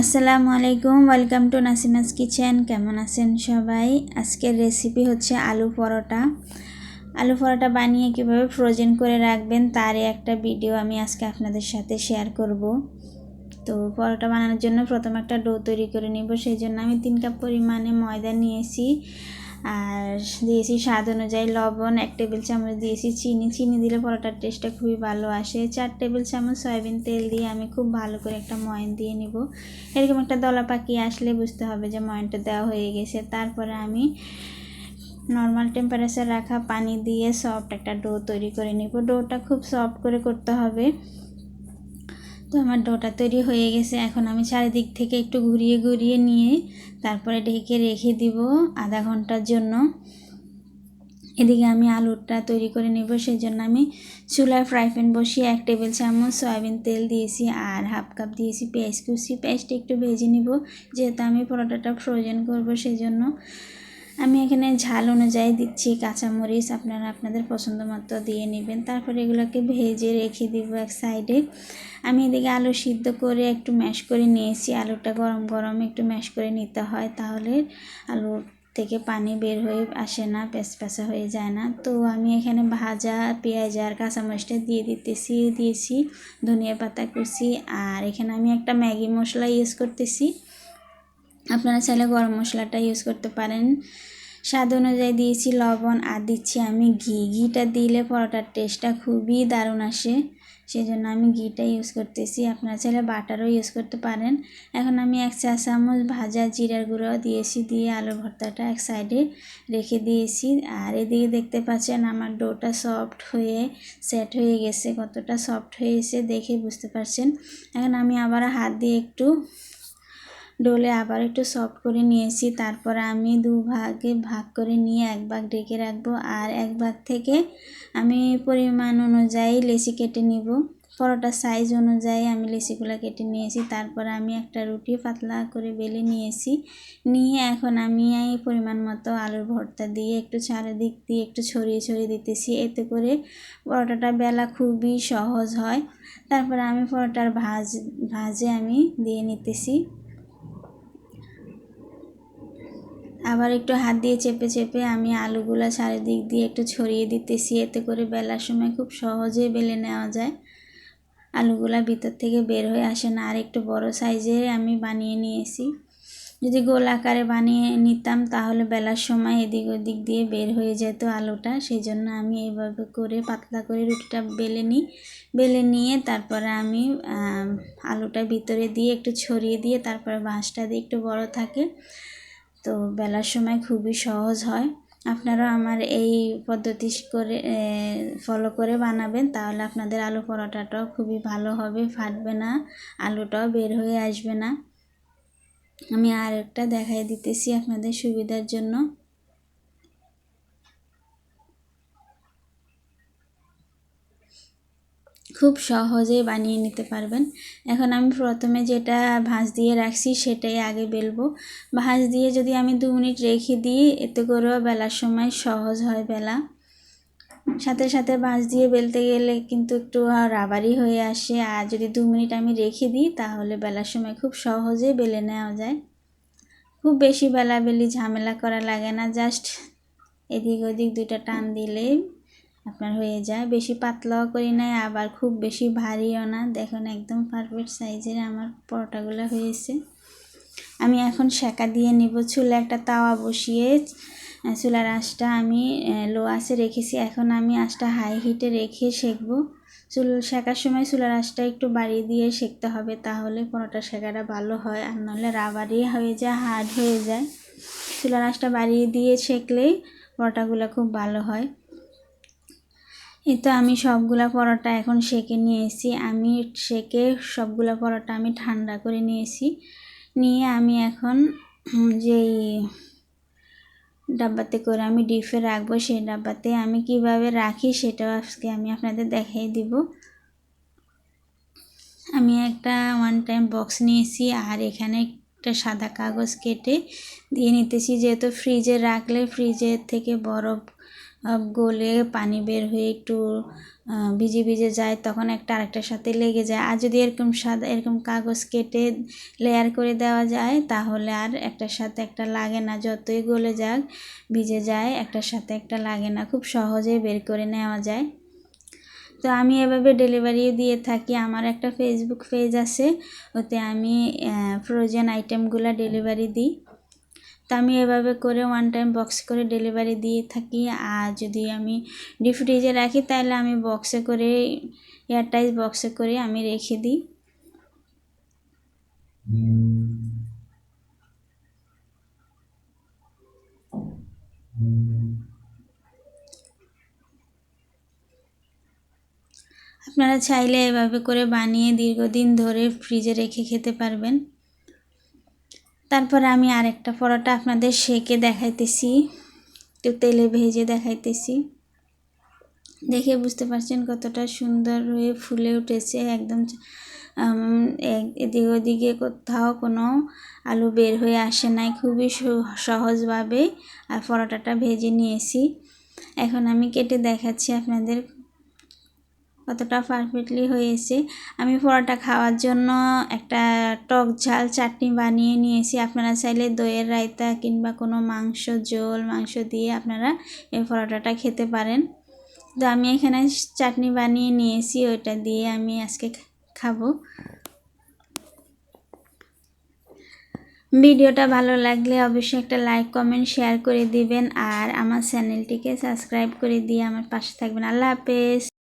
আসসালামু আলাইকুম, welcome to Nasima's kitchen. কেমন আছেন সবাই? আজকের রেসিপি হচ্ছে আলু পরোটা। আলু পরোটা বানিয়ে কীভাবে ফ্রোজেন করে রাখবেন তারই একটা ভিডিও আমি আজকে আপনাদের সাথে শেয়ার করব। তো পরোটা বানানোর জন্য প্রথম একটা ডো তৈরি করে নেব। সেই জন্য আমি তিন কাপ পরিমাণে ময়দা নিয়েছি। আর দিয়েছি স্বাদ অনুযায়ী লবণ, এক টেবিল চামচ দিয়েছি চিনি। চিনি দিলে পরোটার টেস্টটা খুবই ভালো আসে। চার টেবিল চামচ সয়াবিন তেল দিয়ে আমি খুব ভালো করে একটা ময়ন দিয়ে নিব। এরকম একটা দলা পাকিয়ে আসলে বুঝতে হবে যে ময়নটা দেওয়া হয়ে গেছে। তারপরে আমি নর্মাল টেম্পারেচার রাখা পানি দিয়ে সফট একটা ডো তৈরি করে নিব। ডোটা খুব সফট করে করতে হবে। তো আমার ডোটা তৈরি হয়ে গেছে। এখন আমি চারিদিক থেকে একটু ঘুরিয়ে ঘুরিয়ে নিয়ে তারপরে ঢেকে রেখে দিব আধা ঘণ্টার জন্য। এদিকে আমি আলুটা তৈরি করে নেব সেই জন্য আমি চুলায় ফ্রাই প্যান বসিয়ে এক টেবিল চামচ সয়াবিন তেল দিয়েছি আর হাফ কাপ দিয়েছি পেঁয়াজ কুচি। পেঁয়াজটা একটু ভেজে নিব, যেহেতু আমি পরোটাটা ফ্রোজেন করব সেই জন্য আমি এখানে ঝাল অনুযায়ী দিচ্ছি কাঁচামরিচ, আপনারা আপনাদের পছন্দ মতো দিয়ে নেবেন। তারপর এগুলোকে ভেজে রেখে দিব এক সাইডে। আমি এদিকে আলু সিদ্ধ করে একটু ম্যাশ করে নিয়েছি। আলুটা গরম গরম একটু ম্যাশ করে নিতে হয়, তাহলে আলুর থেকে পানি বের হয়ে আসে না পেঁচা হয়ে যায় না। তো আমি এখানে ভাজা পেঁয়াজ আর কাঁচামরিচটা দিয়ে দিতেছি, দিয়েছি ধনিয়া পাতা কুচি। আর এখানে আমি একটা ম্যাগি মশলা ইউজ করতেছি। আপনারা চাইলে গরম মশলাটা ইউজ করতে পারেন। স্বাদ অনুযায়ী দিয়েছি লবণ, আর দিচ্ছি আমি ঘি। ঘিটা দিলে পরোটার টেস্টটা খুবই দারুণ আসে। সেই জন্য আমি ঘিটা ইউজ করতেছি। আপনারা চাইলে বাটারও ইউজ করতে পারেন। এখন আমি এক চা চামচ ভাজা জিরার গুঁড়ো দিয়েছি, দিয়ে আলু ভর্তাটা এক সাইডে রেখে দিয়েছি। আর এদিকে দেখতে পাচ্ছেন আমার ডোটা সফট হয়ে সেট হয়ে গেছে। কতটা সফট হয়েছে দেখে বুঝতে পারছেন। এখন আমি আবার হাত দিয়ে একটু ডোলে আবার একটু সফট করে নিয়েছি। তারপর আমি দু ভাগে ভাগ করে নিয়ে এক ভাগ ডেকে রাখব। আর এক ভাগ থেকে আমি পরিমাণ অনুযায়ী লেচি কেটে নিব। পরোটার সাইজ অনুযায়ী আমি লেচিগুলো কেটে নিয়েছি। তারপর আমি একটা রুটি পাতলা করে বেলে নিয়েছি। নিয়ে এখন আমি এই পরিমাণ মতো আলুর ভর্তা দিয়ে একটু চারিদিক দিয়ে একটু ছড়িয়ে ছড়িয়ে দিতেছি। এতে করে পরোটাটা বেলা খুবই সহজ হয়। তারপর আমি পরোটার ভাজ, ভাজে আমি দিয়ে নিতেছি। আবার একটু হাত দিয়ে চেপে চেপে আমি আলুগুলো চারিদিক দিয়ে একটু ছড়িয়ে দিতেছি। এতে করে বেলার সময় খুব সহজে বেলে নেওয়া যায়। আলুগুলা ভিতর থেকে বের হয়ে আসে না। আর একটু বড় সাইজের আমি বানিয়ে নিয়েছি। যদি গোল আকারে বানিয়ে নিতাম তাহলে বেলার সময় এদিক ওদিক দিয়ে বের হয়ে যেত আলুটা। সেই জন্য আমি এইভাবে করে পাতলা করে রুটিটা বেলে নিই। বেলে নিয়ে তারপরে আমি আলুটা ভিতরে দিয়ে একটু ছড়িয়ে দিয়ে তারপরে বাঁশটা দিয়ে একটু বড় থাকে। তো বেলার সময় খুবই সহজ হয়। আপনারা আমার এই পদ্ধতি করে ফলো করে বানাবেন, তাহলে আপনাদের আলু পরোটাটাও খুবই ভালো হবে, ফাটবে না, আলুটাও বের হয়ে আসবে না। আমি আর একটা দেখাই দিতেছি আপনাদের সুবিধার জন্য। খুব সহজে বানিয়ে নিতে পারবেন। এখন আমি প্রথমে যেটা ভাঁজ দিয়ে রাখছি সেটাই আগে বেলবো। ভাঁজ দিয়ে যদি আমি দু মিনিট রেখে দিই, এতে করেও বেলার সময় সহজ হয় বেলা। সাথে সাথে বাঁশ দিয়ে বেলতে গেলে কিন্তু একটু রাবারি হয়ে আসে। আর যদি দু মিনিট আমি রেখে দিই, তাহলে বেলার সময় খুব সহজে বেলে নেওয়া যায়। খুব বেশি বেলা বেলি ঝামেলা করা লাগে না, জাস্ট এদিক ওদিক দুইটা টান দিলেই আপনার হয়ে যায়। বেশি পাতলাও করি নাই, আবার খুব বেশি ভারীও না। দেখুন, একদম পারফেক্ট সাইজের আমার পরোটাগুলো হয়েছে। আমি এখন সেকা দিয়ে নিব। চুলে একটা তাওয়া বসিয়ে চুলার আঁচটা আমি লো আঁচে রেখেছি। এখন আমি আঁচটা হাই হিটে রেখে সেঁকবো। চুল শেখার সময় চুলার আঁচটা একটু বাড়িয়ে দিয়ে সেঁকতে হবে, তাহলে পরোটা শেখাটা ভালো হয়। আর নাহলে রাবারই হয়ে যায় হার্ড হয়ে যায়। চুলার আঁচটা বাড়িয়ে দিয়ে সেঁকলেই পরোটাগুলো খুব ভালো হয়। এই তো আমি সবগুলা পরোটা এখন সেকে নিয়েছি আমি সেকে সবগুলা পরোটা আমি ঠান্ডা করে নিয়েছি নিয়ে আমি এখন যেই ডাব্বাতে করে আমি ডিপে রাখব সেই ডাব্বাতে আমি কীভাবে রাখি সেটাও আজকে আমি আপনাদের দেখাই দিব। আমি একটা ওয়ান টাইম বক্স নিয়েছি আর এখানে একটা সাদা কাগজ কেটে দিয়ে নিতেছি। যেহেতু ফ্রিজে রাখলে ফ্রিজের থেকে বরফ গলে পানি বের হয়ে একটু ভিজে ভিজে যায়, তখন একটা আরেকটার সাথে লেগে যায়। আর যদি এরকম সাদা, এরকম কাগজ কেটে লেয়ার করে দেওয়া যায়, তাহলে আর একটার সাথে একটা লাগে না। যতই গলে যাক, ভিজে যায়, একটার সাথে একটা লাগে না। খুব সহজেই বের করে নেওয়া যায়। তো আমি এভাবে ডেলিভারিও দিয়ে থাকি। আমার একটা ফেসবুক পেজ আছে, ওতে আমি ফ্রোজেন আইটেমগুলো ডেলিভারি দিই। তো আমি এভাবে করে ওয়ান টাইম বক্স করে ডেলিভারি দিয়ে থাকি। আর যদি আমি ডিপ ফ্রিজে রাখি, তাহলে আমি বক্সে করে এয়ারটাইট বক্সে করে আমি রেখে দিই। আপনারা চাইলে এভাবে করে বানিয়ে দীর্ঘদিন ধরে ফ্রিজে রেখে খেতে পারবেন। তারপর আমি আরেকটা পরোটা আপনাদের সেকে দেখাইতেছি, একটু তেলে ভেজে দেখাইতেছি। দেখে বুঝতে পারছেন কতটা সুন্দর হয়ে ফুলে উঠেছে, একদম এদিকে ওদিকে কোথাও কোনো আলু বের হয়ে আসে নাই, খুবই সহজভাবে। আর পরোটাটা ভেজে নিয়েছি। এখন আমি কেটে দেখাচ্ছি আপনাদের কতটা পারফেক্টলি হয়েছে। আমি পরোটা খাওয়ার জন্য একটা টক ঝাল চাটনি বানিয়ে নিয়েছি। আপনারা চাইলে দইয়ের রায়তা কিংবা কোনো মাংস, ঝোল, মাংস দিয়ে আপনারা এই পরোটাটা খেতে পারেন। তো আমি এখানে চাটনি বানিয়ে নিয়েছি, ওইটা দিয়ে আমি আজকে খাব। ভিডিওটা ভালো লাগলে অবশ্যই একটা লাইক কমেন্ট শেয়ার করে দিবেন। আর আমার চ্যানেলটিকে সাবস্ক্রাইব করে দিয়ে আমার পাশে থাকবেন। আল্লাহ হাফেজ।